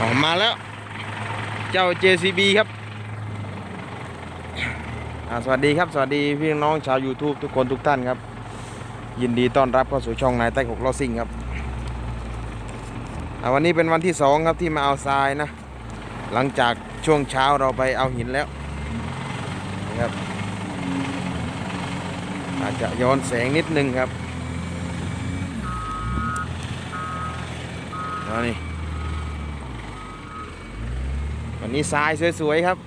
ออกมาแล้ว เจ้า JCB ครับสวัสดีครับ สวัสดีพี่น้องชาว YouTube ทุกคนทุกท่านครับ ยินดีต้อนรับเข้าสู่ช่องนายใต้หกล้อซิ่งครับวันนี้เป็นวันที่สองครับที่มาเอาทรายนะ หลังจากช่วงเช้าเราไปเอาหินแล้วนะครับ อาจจะย้อนแสงนิดนึงครับนี่ วันนี้ทรายสวยๆครับ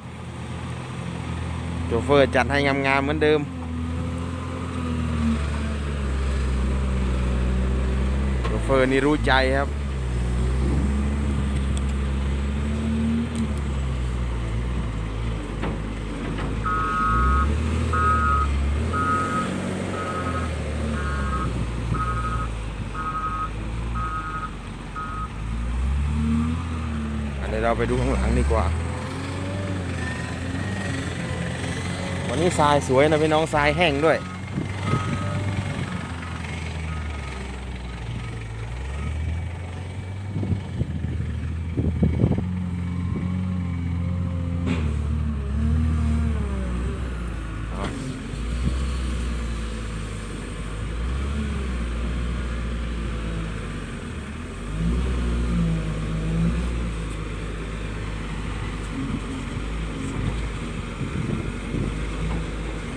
โจเฟอร์จัดให้งามๆเหมือนเดิม โจเฟอร์นี่รู้ใจครับ อันนี้เราไปดูข้างหลังดีกว่า วันนี้ทรายสวยนะพี่น้องทรายแห้งด้วย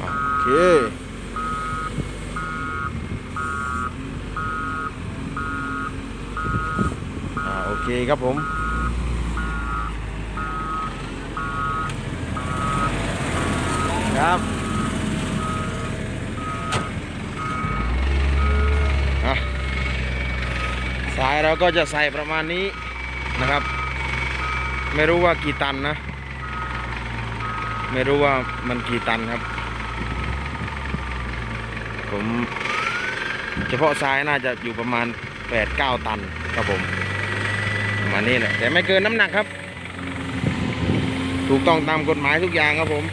โอ เค อ่า โอเคครับผมครับสายเราก็จะใส่ประมาณนี้นะครับ ไม่รู้ว่ากี่ตันนะ ไม่รู้ว่ามันกี่ตันครับ ผม เฉพาะทรายน่าจะอยู่ประมาณ8-9ตันครับผมประมาณนี้แหละแต่ไม่เกินน้ำหนักครับ ถูกต้องตามกฎหมายทุกอย่างครับผม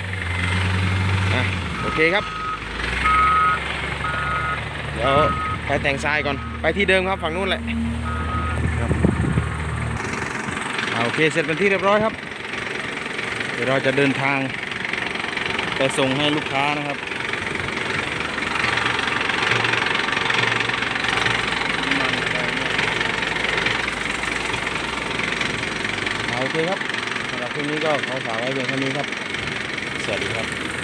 อะโอเคครับ เดี๋ยวไปแต่งทรายก่อนไปที่เดิมครับฝั่งนู้นแหละครับอ่าโอเคเสร็จเป็นที่เรียบร้อยครับ เดี๋ยวเราจะเดินทางไปส่งให้ลูกค้านะครับ เอาโอ เคครับสำหรับคลิปนี้ก็ขอฝากไว้เพียงเท่านี้ครับ สวัสดีครับ